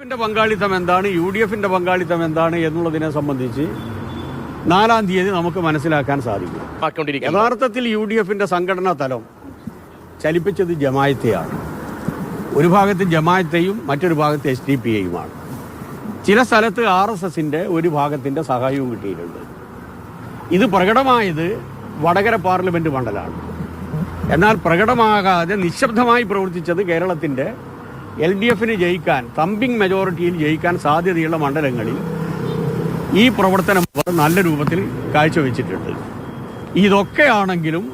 എഫിന്റെ പങ്കാളിത്തം എന്താണ്? യു ഡി എഫിന്റെ പങ്കാളിത്തം എന്താണ് എന്നുള്ളതിനെ സംബന്ധിച്ച് നാലാം തീയതി നമുക്ക് മനസ്സിലാക്കാൻ സാധിക്കും. യഥാർത്ഥത്തിൽ യു ഡി എഫിന്റെ സംഘടനാ തലം ചലിപ്പിച്ചത് ജമായത്തെയാണ്. ഒരു ഭാഗത്ത് ജമായത്തെയും മറ്റൊരു ഭാഗത്ത് എസ് ഡി പി എയുമാണ് ചില സ്ഥലത്ത് ആർ എസ് എസിന്റെ ഒരു ഭാഗത്തിന്റെ സഹായവും കിട്ടിയിട്ടുണ്ട്. ഇത് പ്രകടമായത് വടകര പാർലമെന്റ് മണ്ഡലമാണ്. എന്നാൽ പ്രകടമാകാതെ നിശബ്ദമായി പ്രവർത്തിച്ചത് കേരളത്തിന്റെ എൽ ഡി എഫിന് ജയിക്കാൻ തമ്പിങ് മെജോറിറ്റിയിൽ ജയിക്കാൻ സാധ്യതയുള്ള മണ്ഡലങ്ങളിൽ ഈ പ്രവർത്തനം അവർ നല്ല രൂപത്തിൽ കാഴ്ചവെച്ചിട്ടുണ്ട്. ഇതൊക്കെയാണെങ്കിലും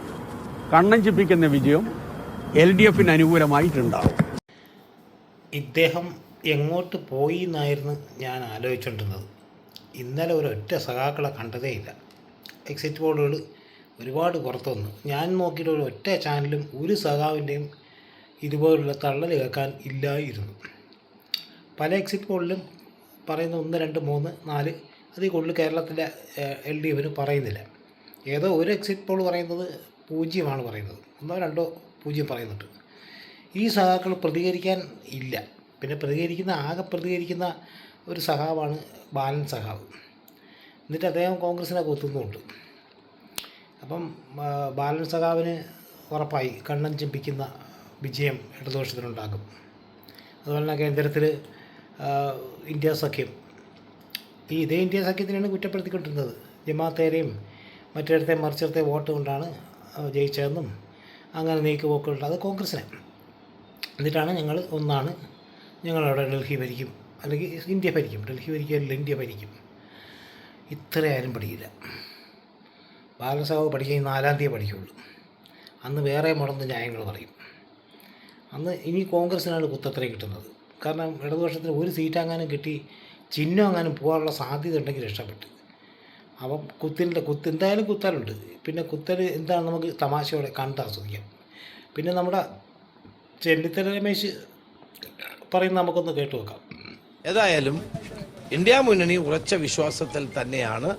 കണ്ണഞ്ചിപ്പിക്കുന്ന വിജയം എൽ ഡി എഫിന് അനുകൂലമായിട്ടുണ്ടാവും. ഇദ്ദേഹം എങ്ങോട്ട് പോയി എന്നായിരുന്നു ഞാൻ ആലോചിച്ചുകൊണ്ടിരുന്നത്. ഇന്നലെ ഒരൊറ്റ സഖാക്കളെ കണ്ടതേയില്ല എക്സിറ്റ് പോളുകൾ ഒരുപാട് പുറത്തു വന്നു ഞാൻ നോക്കിയിട്ട് ഒരു ഒറ്റ ചാനലും ഒരു സഖാവിന്റെയും ഇതുപോലുള്ള തള്ളൽ കേൾക്കാൻ ഇല്ലായിരുന്നു. പല എക്സിറ്റ് പോളിലും പറയുന്ന ഒന്ന് രണ്ട് മൂന്ന് നാല് അതിൽ കൂടുതൽ കേരളത്തിലെ എൽ ഡി എഫിന് പറയുന്നില്ല. ഏതോ ഒരു എക്സിറ്റ് പോൾ പറയുന്നത് പൂജ്യമാണ് പറയുന്നത്. ഒന്നോ രണ്ടോ പൂജ്യം പറയുന്നുണ്ട്. ഈ സഖാക്കൾ പ്രതികരിക്കാൻ ഇല്ല. പിന്നെ പ്രതികരിക്കുന്ന ആകെ പ്രതികരിക്കുന്ന ഒരു സഖാവാണ് ബാലൻ സഖാവ്. എന്നിട്ട് അദ്ദേഹം കോൺഗ്രസിനെ കൊത്തുന്നുമുണ്ട്. അപ്പം ബാലൻ സഖാവിന് ഉറപ്പായി കണ്ണൻ ചെമ്പിക്കുന്ന വിജയം ഇടതുപക്ഷത്തിനുണ്ടാകും. അതുപോലെ തന്നെ കേന്ദ്രത്തിൽ ഇന്ത്യ സഖ്യം. ഈ ഇതേ ഇന്ത്യ സഖ്യത്തിനെയാണ് കുറ്റപ്പെടുത്തിക്കൊണ്ടിരുന്നത്. ജമാത്തേരെയും മറ്റിടത്തെ മറിച്ചിടത്തെ വോട്ട് കൊണ്ടാണ് ജയിച്ചതെന്നും അങ്ങനെ നീക്കുപോക്കുകളുണ്ട്. അത് കോൺഗ്രസ്സിനെ. എന്നിട്ടാണ് ഞങ്ങൾ ഒന്നാണ് ഞങ്ങളവിടെ ഡൽഹി ഭരിക്കും. അല്ലെങ്കിൽ ഇന്ത്യ ഭരിക്കും. ഡൽഹി ഭരിക്കുകയല്ല ഇന്ത്യ ഭരിക്കും. ഇത്രയാരും പഠിക്കില്ല. ബാലസാവ് പഠിക്കുക നാലാം തീയതി പഠിക്കുള്ളൂ. അന്ന് വേറെ മുടന്ന് ന്യായങ്ങൾ പറയും. അന്ന് ഇനി കോൺഗ്രസ്സിനാണ് കുത്തത്രയും കിട്ടുന്നത്. കാരണം ഇടതുപക്ഷത്തിന് ഒരു സീറ്റ് അങ്ങാനും കിട്ടി ചിഹ്നം അങ്ങാനും പോകാനുള്ള സാധ്യത ഉണ്ടെങ്കിൽ രക്ഷപ്പെട്ടു. അപ്പം കുത്തിന്റെ കുത്ത് എന്തായാലും കുത്തലുണ്ട് പിന്നെ കുത്തൽ എന്താണ് നമുക്ക് തമാശയോടെ കണ്ട് ആസ്വദിക്കാം. പിന്നെ നമ്മുടെ ചെന്നിത്തല രമേശ് പറയുന്ന നമുക്കൊന്ന് കേട്ടു നോക്കാം. ഏതായാലും ഇന്ത്യ മുന്നണി ഉറച്ച വിശ്വാസത്തിൽ തന്നെയാണ്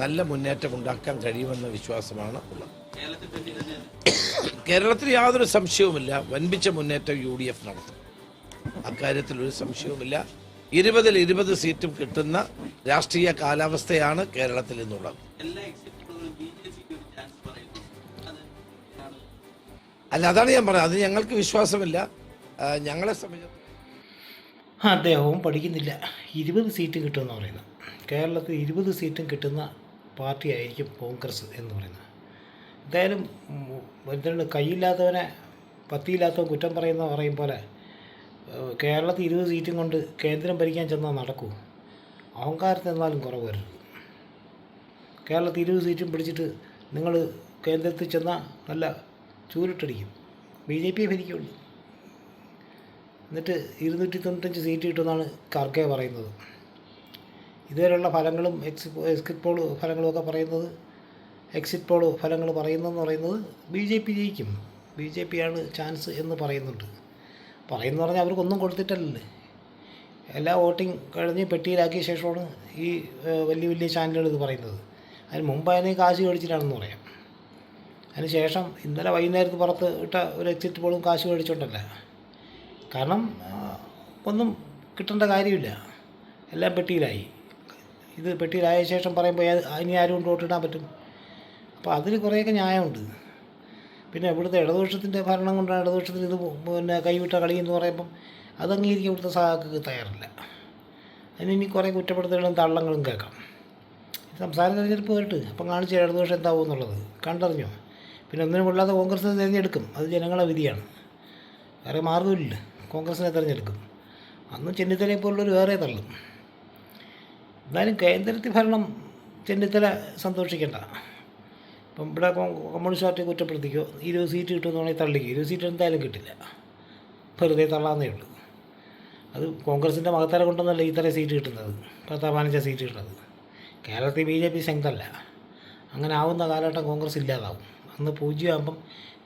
നല്ല മുന്നേറ്റം ഉണ്ടാക്കാൻ കഴിയുമെന്ന വിശ്വാസമാണ് ഉള്ളത്. കേരളത്തിൽ യാതൊരു സംശയവുമില്ല. വൻപിച്ച മുന്നേറ്റം യു ഡി എഫ് നടത്തും. അക്കാര്യത്തിൽ ഒരു സംശയവുമില്ല. ഇരുപതിൽ ഇരുപത് സീറ്റും കിട്ടുന്ന രാഷ്ട്രീയ കാലാവസ്ഥയാണ് കേരളത്തിൽ ഇന്നുള്ളത് അല്ല അതാണ് ഞാൻ പറഞ്ഞത്. അത് ഞങ്ങൾക്ക് വിശ്വാസമില്ല. ഞങ്ങളെ സംബന്ധിച്ച് അദ്ദേഹവും പഠിക്കുന്നില്ല. ഇരുപത് സീറ്റ് കിട്ടുമെന്ന് പറയുന്നത്. കേരളത്തിൽ ഇരുപത് സീറ്റും കിട്ടുന്ന പാർട്ടിയായിരിക്കും കോൺഗ്രസ് എന്ന് പറയുന്നത്. എന്തായാലും ഉം, എന്താണ് കൈയില്ലാത്തവനെ പത്തിയില്ലാത്തവൻ കുറ്റം പറയുന്ന പറയും പോലെ കേരളത്തിൽ ഇരുപത് സീറ്റും കൊണ്ട് കേന്ദ്രം ഭരിക്കാൻ ചെന്നാൽ നടക്കൂ. അഹങ്കാരത്തിൽ എന്നാലും കുറവ് വരരുത് കേരളത്തിൽ ഇരുപത് സീറ്റും പിടിച്ചിട്ട് നിങ്ങൾ കേന്ദ്രത്തിൽ ചെന്നാൽ നല്ല ചൂരിട്ടടിക്കും. ബി ജെ പിയെ ഭരിക്കുള്ളൂ. എന്നിട്ട് ഇരുന്നൂറ്റി തൊണ്ണൂറ്റഞ്ച് സീറ്റ് കിട്ടുമെന്നാണ് കർക്കെ പറയുന്നത്. ഇതുവരെയുള്ള ഫലങ്ങളും എക്സി എക്സിറ്റ് പോൾ ഫലങ്ങളുമൊക്കെ പറയുന്നത് എക്സിറ്റ് പോൾ ഫലങ്ങൾ പറയുന്നതെന്ന് പറയുന്നത് ബി ജെ പി ജയിക്കും. ബി ജെ പി ആണ് ചാൻസ് എന്ന് പറയുന്നുണ്ട്. പറയുന്നു പറഞ്ഞാൽ അവർക്കൊന്നും കൊടുത്തിട്ടല്ലേ എല്ലാ വോട്ടിംഗ് കഴിഞ്ഞ് പെട്ടിയിലാക്കിയ ശേഷമാണ് ഈ വലിയ വലിയ ചാനലുകൾ ഇത് പറയുന്നത്. അതിന് മുമ്പ് അതിനെ കാശ് മേടിച്ചിട്ടാണെന്ന് പറയാം. അതിന് ശേഷം ഇന്നലെ വൈകുന്നേരത്ത് പുറത്ത് ഇട്ട ഒരു എക്സിറ്റ് പോളും കാശ് മേടിച്ചോണ്ടല്ല. കാരണം ഒന്നും കിട്ടേണ്ട കാര്യമില്ല. എല്ലാം പെട്ടിയിലായി. ഇത് പെട്ടിയിലായ ശേഷം പറയുമ്പോൾ ഇനി ആരും കൊണ്ട് വോട്ടിടാൻ പറ്റും? അപ്പോൾ അതിൽ കുറേയൊക്കെ ന്യായമുണ്ട്. പിന്നെ ഇവിടുത്തെ ഇടതുപക്ഷത്തിന്റെ ഭരണം കൊണ്ടാണ് ഇടതുപക്ഷത്തിന് ഇത് പിന്നെ കൈവിട്ട കളി എന്ന് പറയുമ്പം അത് അംഗീകരിക്കാൻ ഇവിടുത്തെ സഹാക്ക് തയ്യാറില്ല. അതിന് ഇനി കുറേ കുറ്റപ്പെടുത്തലുകളും തള്ളങ്ങളും കേൾക്കാം. സംസ്ഥാന തെരഞ്ഞെടുപ്പ് വരട്ട് അപ്പം കാണിച്ച ഇടതുപക്ഷം എന്താവും എന്നുള്ളത് കണ്ടറിഞ്ഞോ? പിന്നെ ഒന്നിനും കൊള്ളാതെ കോൺഗ്രസ് തിരഞ്ഞെടുക്കും. അത് ജനങ്ങളെ വിധിയാണ്. വേറെ മാർഗമില്ല. കോൺഗ്രസിനെ തിരഞ്ഞെടുക്കും. അന്ന് ചെന്നിത്തലയെ പോലുള്ളൊരു വേറെ തള്ളും. എന്നാലും കേന്ദ്രത്തിൽ ഭരണം ചെന്നിത്തല സന്തോഷിക്കണ്ട. ഇപ്പം ഇവിടെ കമ്മ്യൂണിസ്റ്റ് പാർട്ടി കുറ്റപ്പെടുത്തിക്കോ? ഇരുപത് സീറ്റ് കിട്ടുമെന്നാണെങ്കിൽ തള്ളിക്കോ? ഇരുപത് സീറ്റ് എന്തായാലും കിട്ടില്ല. വെറുതെ തള്ളാന്നേ ഉള്ളൂ. അത് കോൺഗ്രസിന്റെ മകത്തര കൊണ്ടൊന്നല്ല ഇത്ര സീറ്റ് കിട്ടുന്നത്. പത്താ പതിനഞ്ച് സീറ്റ് കിട്ടുന്നത്. കേരളത്തിൽ ബി ജെ പി ശക്തല്ല അങ്ങനെ ആവുന്ന കാലഘട്ടം കോൺഗ്രസ് ഇല്ലാതാവും. അന്ന് പൂജ്യമാകുമ്പം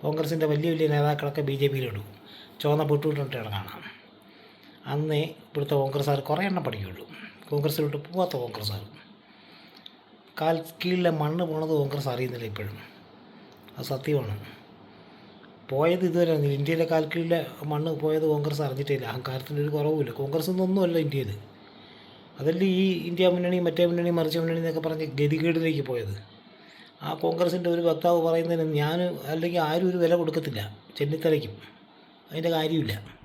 കോൺഗ്രസിന്റെ വലിയ വലിയ നേതാക്കളൊക്കെ ബി ജെ പിയിലിടും ചുവന്ന പൊട്ടുവിട്ടിട്ട് കാണാം. അന്നേ ഇവിടുത്തെ കോൺഗ്രസ്സുകാർ കുറേ എണ്ണം പഠിക്കുകയുള്ളൂ. കോൺഗ്രസ്സിലോട്ട് പോവാത്ത കോൺഗ്രസ്സുകാർ. കാൽ കീഴിലെ മണ്ണ് പോണത് കോൺഗ്രസ് അറിയുന്നില്ല ഇപ്പോഴും. അത് സത്യമാണ്. പോയത് ഇതുവരെ ഇന്ത്യയിലെ കാൽ കീഴിലെ മണ്ണ് പോയത് കോൺഗ്രസ് അറിഞ്ഞിട്ടില്ല അഹങ്കാരത്തിന്റെ ഒരു കുറവുമില്ല. കോൺഗ്രസ് ഒന്നുമല്ല ഇന്ത്യയിൽ അതല്ലേ ഈ ഇന്ത്യ മുന്നണി മറ്റേ മുന്നണി മറിച്ച മുന്നണി എന്നൊക്കെ പറഞ്ഞ് ഗതികേടിലേക്ക് പോയത്. ആ കോൺഗ്രസിന്റെ ഒരു വക്താവ് പറയുന്നതിന് ഞാൻ അല്ലെങ്കിൽ ആരും ഒരു വില കൊടുക്കത്തില്ല. ചെന്നിത്തലയ്ക്കും. അതിന്റെ കാര്യമില്ല.